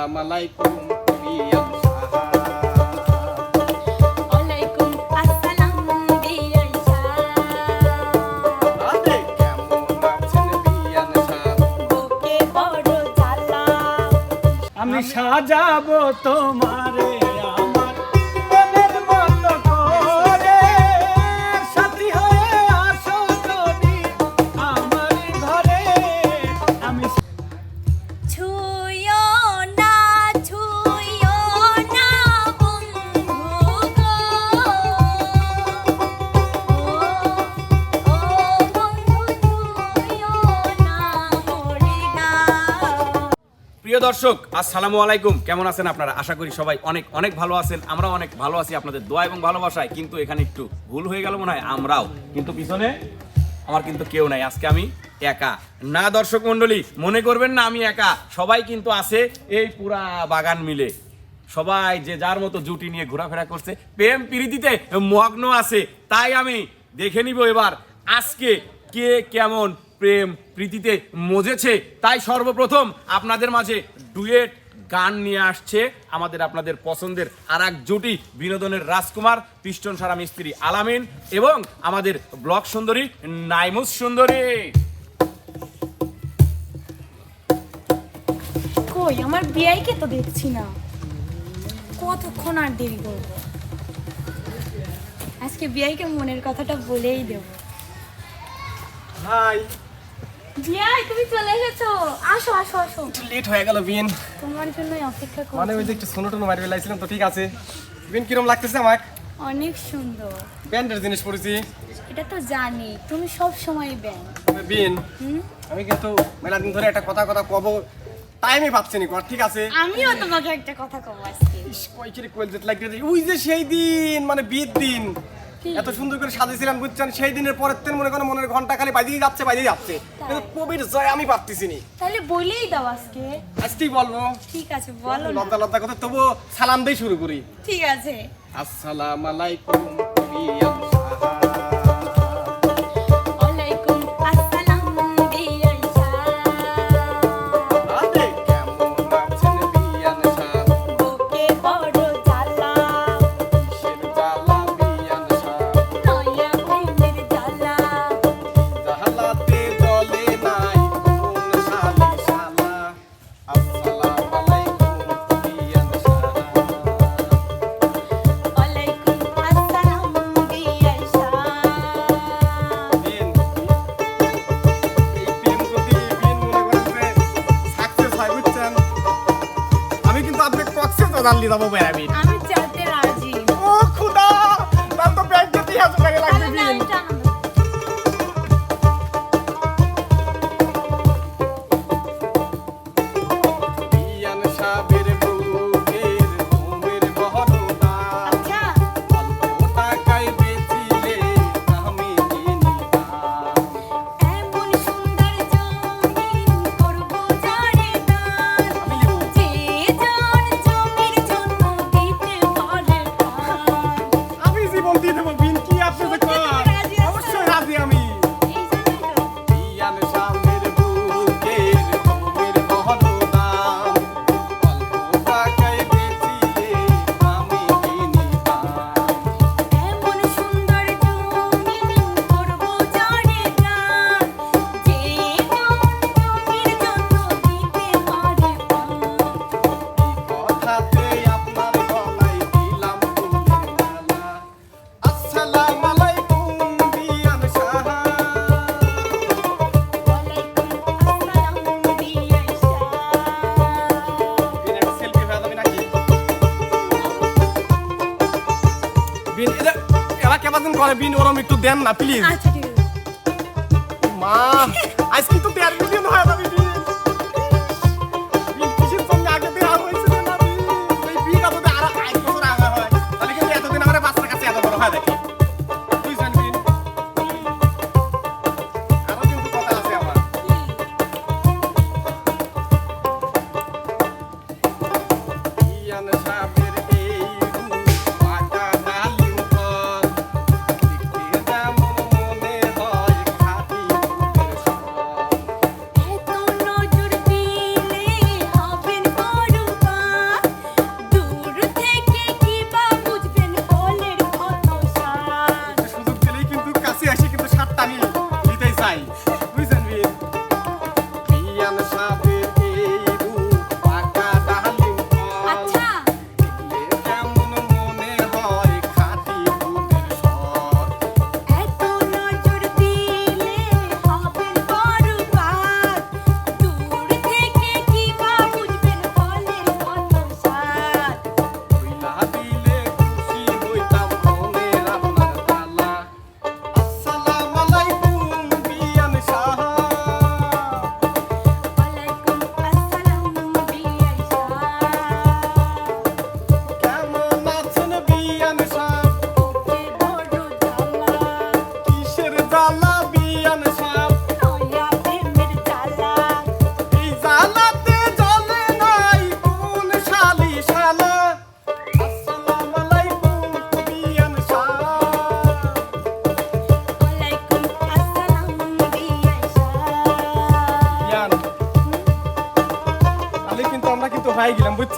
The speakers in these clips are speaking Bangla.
আসসালাম আলাইকুম বিয়ান সাহা ওয়ালাইকুম দর্শক, আসসালামু আলাইকুম। কেমন আছেন আপনারা? আশা করি সবাই অনেক অনেক ভালো আছেন। আমরা অনেক ভালো আছি আপনাদের দোয়া এবং ভালোবাসায়। কিন্তু এখানে একটু ভুল হয়ে গেল মনে হয়, আমরাও। কিন্তু পিছনে আমার কিন্তু কেউ নাই। আজকে আমি একা। না, দর্শক মণ্ডলী, মনে করবেন না আমি একা। সবাই কিন্তু আছে এই পুরা বাগান মিলে। সবাই যে যার মতো জুটি নিয়ে ঘোরাফেরা করছে। প্রেম প্রীতিতে মগ্ন আছে। তাই আমি দেখে নিব এবার আজকে কে কেমন প্রেম প্রীতিতে মজেছে। তাই সর্বপ্রথম আপনাদের মাঝে ডুয়েট গান নিয়ে আসছে আমাদের আপনাদের পছন্দের আর এক জুটি বিনোদনের রাজকুমার পিস্টন সারা মিস্ত্রি আলামিন এবং আমাদের ব্লক সুন্দরী নাইমুস সুন্দরী। কই আমার বিয়াইকে তো দেখছি না। কতক্ষণ আর দেরি করব? আজকে বিয়াইকে মনের কথাটা বলেই দেব। হাই বিয়াই তুমি চলে এসেছ। আসো আসো আসো। লেট হয়ে গেল বিয়ান। তোমার জন্যই অপেক্ষা মানে ওই যে একটু সোনো টোনো মারি লাইছিলাম তো ঠিক আছে। বিয়ান কিরম লাগতেছে আমার অনেক সুন্দর। ব্যান্ডের জিনিস পড়েছি এটা তো জানি তুমি সব সময় ব্যাং বিন আমি কিন্তু মেলা দিন ধরে একটা কথা কথা কব টাইমে পাচ্ছি নি কর ঠিক আছে? আমিও তোমাকে একটা কথা কব আজকে। ইস, কই কিরে কোয়েল যেতে লাগতে ওই যে সেই দিন মানে বিয়ের দিন? এত সুন্দর করে সাজিয়েছিলাম বুঝছেন? সেই দিনের পরের মনে করেন মনের ঘণ্টা খালি বাজিয়ে যাচ্ছে বাজিয়ে যাচ্ছে। কিন্তু কবির জয় আমি পারতেছি নি। তাহলে বলেই দাও আজকে। আজকেই বলব ঠিক আছে বলো লতা লজ্জা লজ্জা কথা তবু সালাম দিয়ে শুরু করি। ঠিক আছে। আসসালাম আলাইকুম। double win. একটু দেন না প্লিজ আচ্ছা মা আইসক্রিম তো দেড়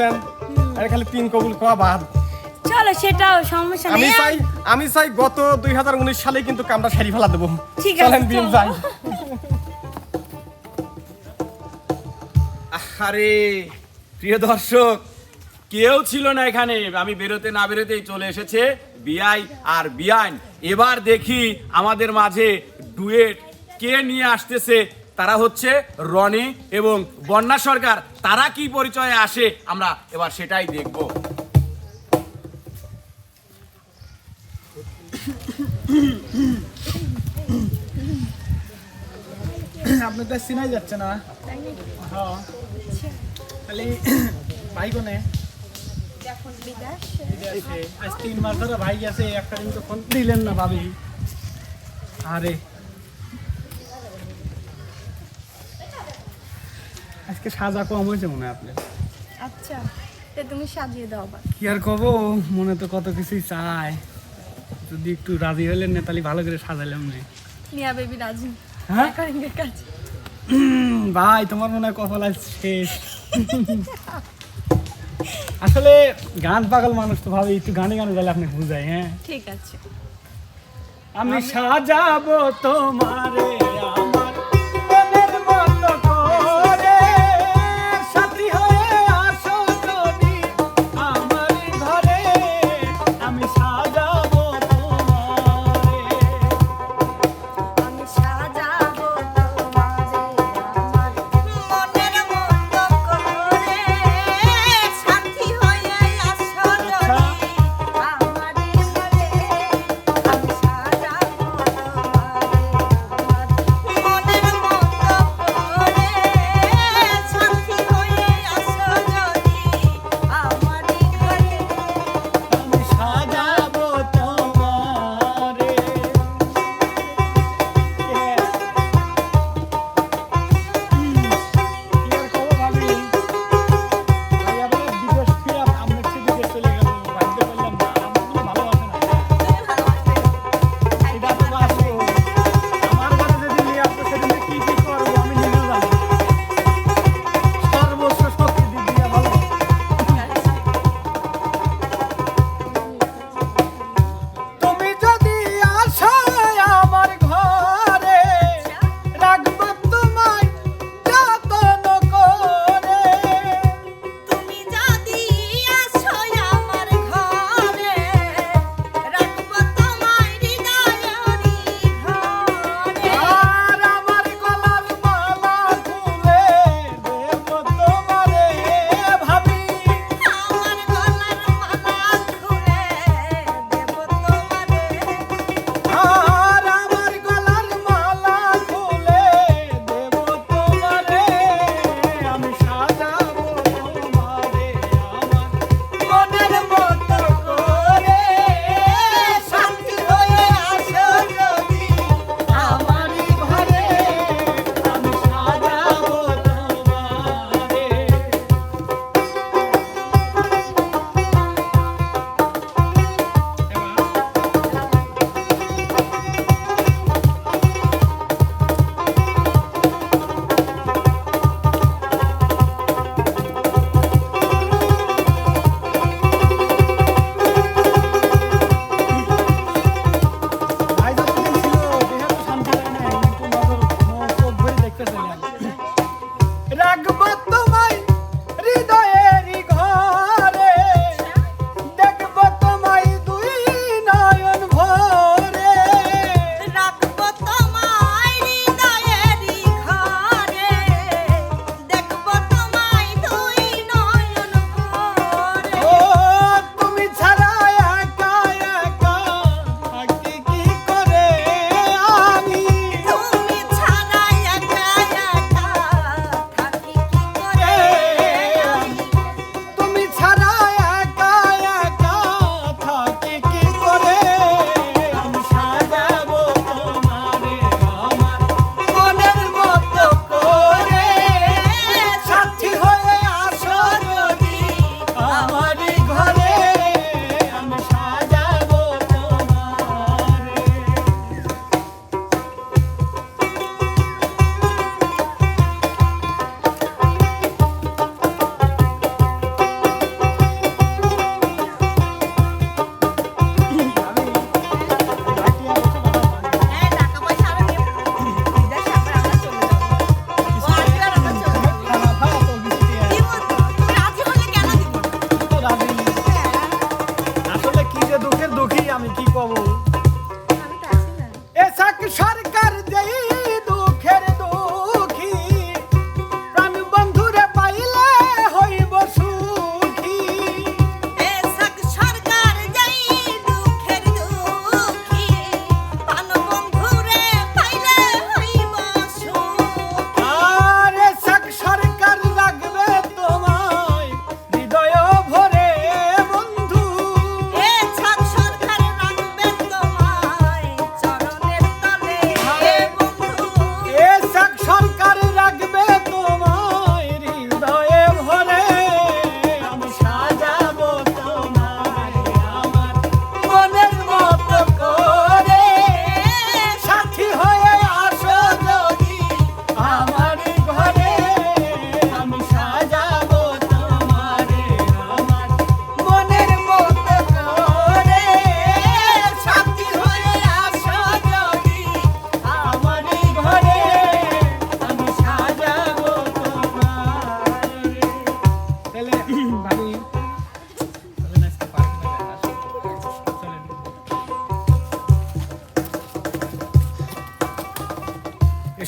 বুঝছেন আরে খালি তিন কবুল বাদ। চলো সেটাও সমস্যা আমি চাই আমি চাই গত দুই সালে কিন্তু কামটা সারি ফেলা দেবো। ঠিক আছে, চলেন বিম যাই। আরে প্রিয় দর্শক কেউ ছিল না এখানে। আমি বেরোতে না বেরোতেই চলে এসেছে বিআই আর বিআইন। এবার দেখি আমাদের মাঝে ডুয়েট কে নিয়ে আসতেছে তারা হচ্ছে রনি এবং বন্যা সরকার। তারা কি পরিচয়ে আসে? আমরা এবার সেটাই দেখব। আপনি তো চিনাই যাচ্ছে না? হ্যাঁ ভাই কোনে তিন মাস ধরে ভাই গেছে একটা দিন তো ফোন দিলেন না ভাবি। আরে। আজকে সাজা কম হয়েছে মনে হয় আপনার। আচ্ছা তে তুমি সাজিয়ে দাও আবার। কি আর কব মনে তো কত কিছুই চায় যদি একটু রাজি হলেন না তাহলে ভালো করে সাজালাম না বেবি রাজি? হ্যাঁ? কাজ ভাই তোমার মনে হয় কপাল আজ শেষ। আসলে গান পাগল মানুষ তো ভাবে একটু গানে গানে গেলে আপনি বুঝাই হ্যাঁ? ঠিক আছে। আমি সাজাবো তোমারে।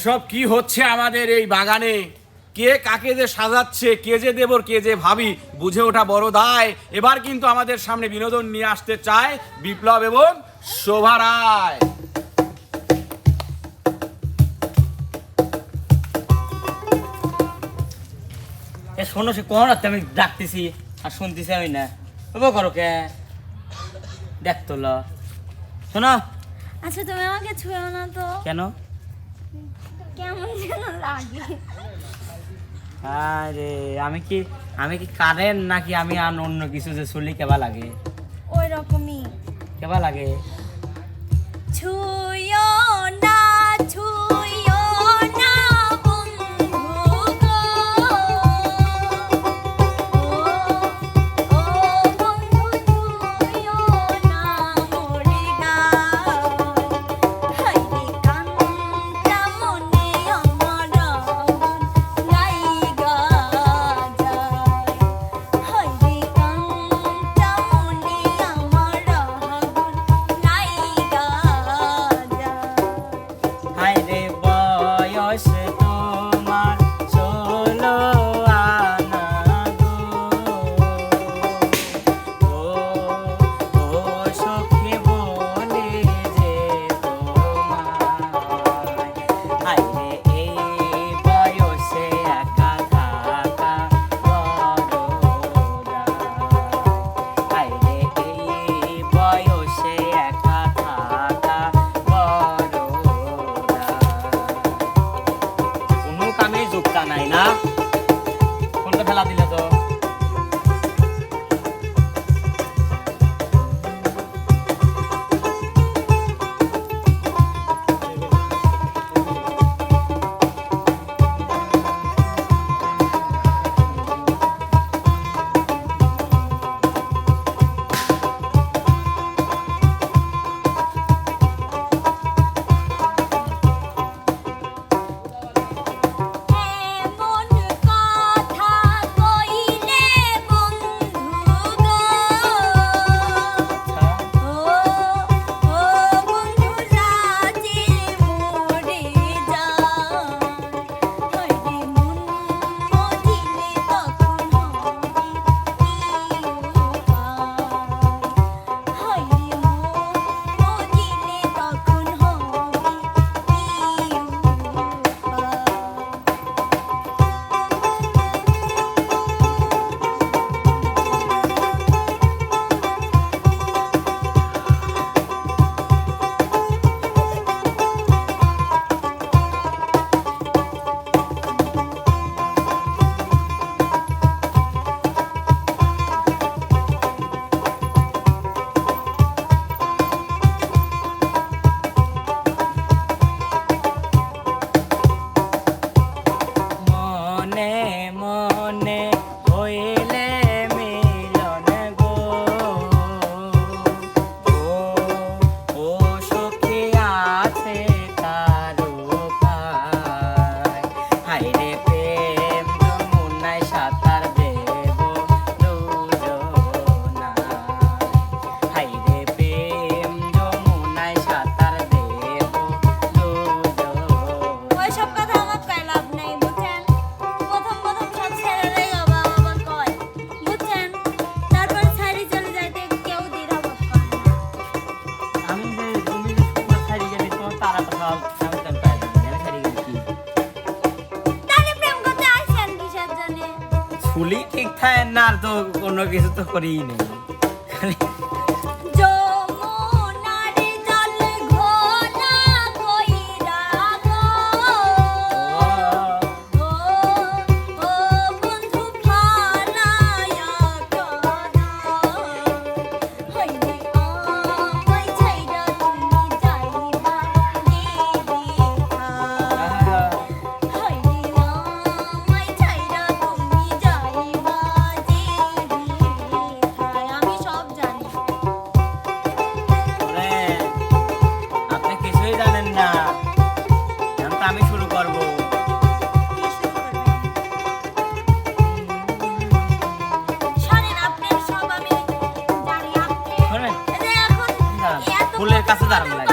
এসব কি হচ্ছে আমাদের এই বাগানে? কে কাকে যে সাজাচ্ছে কে যে দেবর কে যে ভাবি বুঝে ওঠা বড় দায়। এবার কিন্তু আমাদের সামনে বিনোদন নিয়ে আসতে চায় বিপ্লব এবং শোভা রায়। এ শোনো সে কোন আমি ডাকতেছি? আর শুনতেছি আমি না। ও করো কে? দেখ তো শোনো। আচ্ছা তুমি আমাকে ছুঁয়ো না তো। কেন? কেমন যেন লাগে। আরে আমি কি আমি কি কারেন নাকি আমি আর অন্য কিছু যে চুলি কেবা লাগে? ওই রকমই কেবা লাগে? ছুঁয়ো これいいね。কাছে দাঁড়ান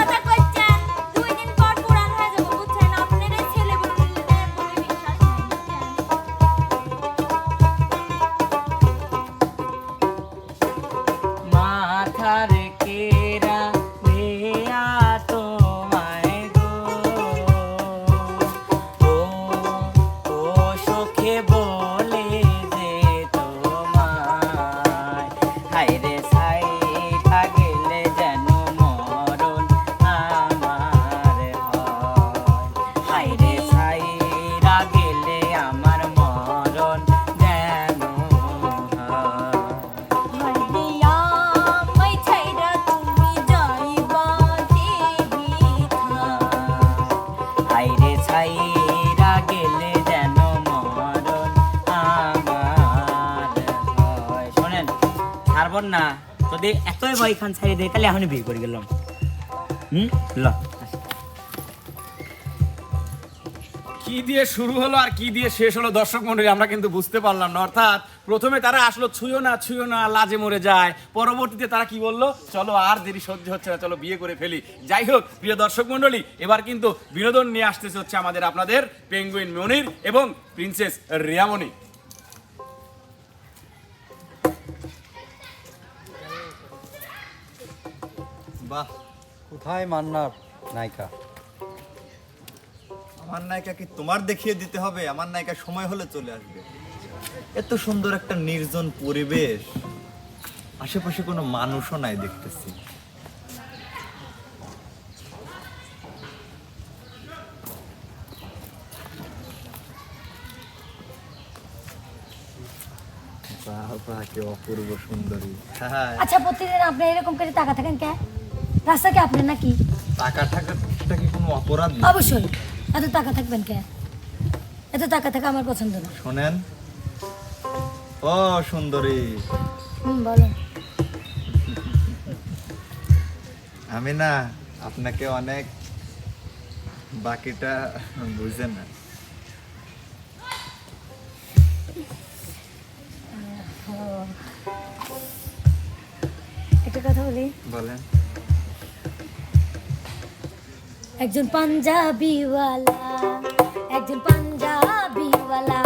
না এতই ভয় খান দেয় তাহলে এখনই বিয়ে করে গেলাম। হুম? ল। কি দিয়ে শুরু হলো আর কি দিয়ে শেষ হলো, দর্শক মন্ডলী আমরা কিন্তু বুঝতে পারলাম না। অর্থাৎ প্রথমে তারা আসলো, ছুঁয়ো না ছুঁয়ো না, লাজে মরে যায়। পরবর্তীতে তারা কি বলল? চলো আর দেরি সহ্য হচ্ছে না, চলো বিয়ে করে ফেলি। যাই হোক, প্রিয় দর্শক মন্ডলী এবার কিন্তু বিনোদন নিয়ে আসতেছে হচ্ছে আমাদের আপনাদের পেঙ্গুইন মনির এবং প্রিন্সেস রিয়ামণি। বাহ। কোথায় মান্নার নায়িকা? আমার নায়িকা কি তোমার দেখিয়ে দিতে হবে? আমার নায়িকা সময় হলে চলে আসবে। এত সুন্দর একটা নির্জন পরিবেশ। আশেপাশে কোনো মানুষও নাই দেখতেছি। বাহ, বাহ, কি অপূর্ব সুন্দরী। হ্যাঁ। আচ্ছা প্রতিদিন আপনি এরকম করে টাকা থাকেন কে? রাস্তা কি আপনার নাকি? টাকা টাকাটা কি কোনো অপরাধ না? অবশ্যই। এত টাকা থাকবেন কে? এত টাকা থাকা আমার পছন্দ না। শোনেন। ও সুন্দরী। হুম বলেন। আমি না আপনাকে অনেক বাকিটা বুঝে না। একটা কথা বলি। বলেন। একজন পাঞ্জাবিওয়ালা একজন পাঞ্জাবিওয়ালা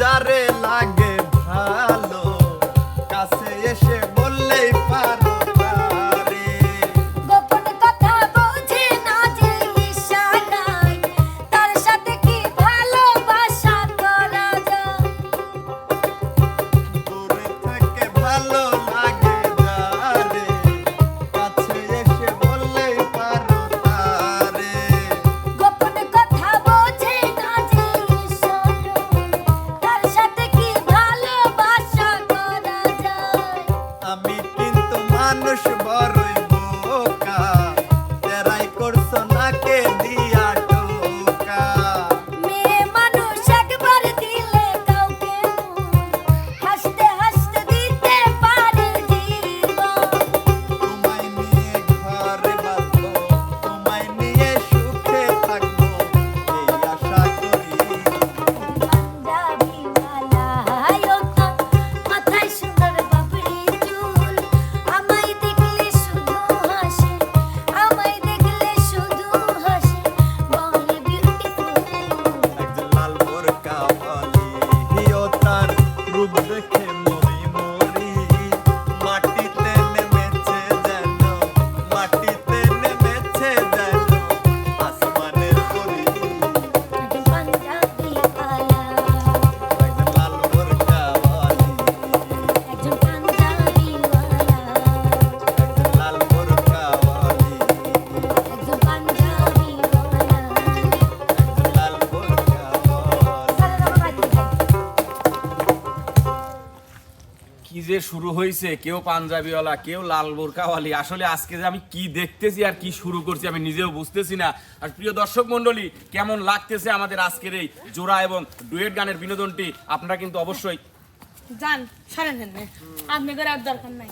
যারে শুরু হয়েছে কেউ পাঞ্জাবিওয়ালা কেউ লাল বোরকাওয়ালি। আসলে আজকে যে আমি কি দেখতেছি আর কি শুরু করছি আমি নিজেও বুঝতেছি না। আর প্রিয় দর্শক মণ্ডলী কেমন লাগতেছে আমাদের আজকের এই জোড়া এবং ডুয়েট গানের বিনোদনটি? আপনারা কিন্তু অবশ্যই যান সরেন আপনি করে আর দরকার নাই।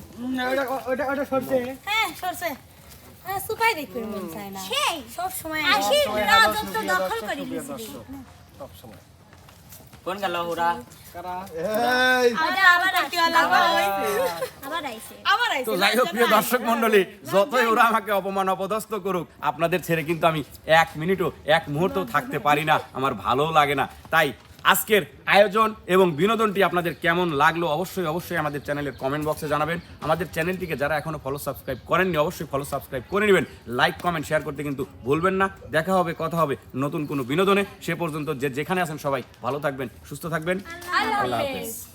ওটা ওটা সরছে। হ্যাঁ সরছে। হ্যাঁ সুপাই দেখতে মন চায় না। সেই। সব সময় আশির রাজত্ব দখল করে নিয়েছিলি কোন গেল তো যাই হোক প্রিয় দর্শক মন্ডলী যতই ওরা আমাকে অপমান অপদস্থ করুক আপনাদের ছেড়ে কিন্তু আমি এক মিনিটও এক মুহূর্ত থাকতে পারি না। আমার ভালোও লাগে না। তাই আজকের আয়োজন এবং বিনোদনটি আপনাদের কেমন লাগল অবশ্যই অবশ্যই আমাদের চ্যানেলের কমেন্ট বক্সে জানাবেন। আমাদের চ্যানেলটিকে যারা এখনও ফলো সাবস্ক্রাইব করেননি অবশ্যই ফলো সাবস্ক্রাইব করে নেবেন। লাইক কমেন্ট শেয়ার করতে কিন্তু ভুলবেন না। দেখা হবে কথা হবে নতুন কোনো বিনোদনে। সে পর্যন্ত যে যেখানে আছেন সবাই ভালো থাকবেন সুস্থ থাকবেন। আল্লাহ হাফেজ।